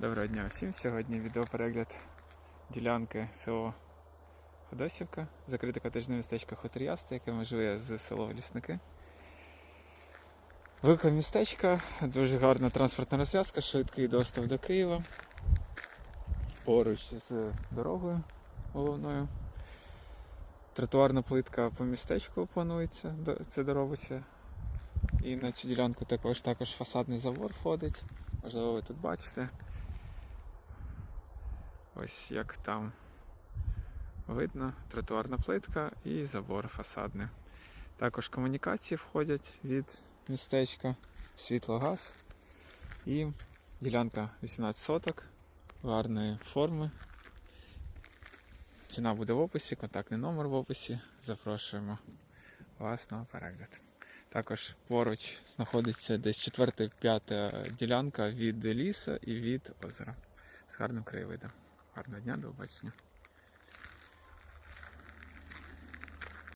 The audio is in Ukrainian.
Доброго дня всім. Сьогодні відеоперегляд ділянки село Ходосівка, закрите котежне містечко Хотор'ясте, яке межує з село Лісники. Велике містечко, дуже гарна транспортна розв'язка, швидкий доступ до Києва. Поруч з дорогою головною. Тротуарна плитка по містечку планується, це доробиться. І на цю ділянку також, також фасадний забор входить. Можливо, ви тут бачите. Ось як там видно, тротуарна плитка і забор фасадний. Також комунікації входять від містечка, світло-газ і ділянка 18 соток гарної форми. Ціна буде в описі, контактний номер в описі. Запрошуємо вас на перегляд. Також поруч знаходиться десь 4-5 ділянка від лісу і від озера з гарним краєвидом. Гарного дня, до.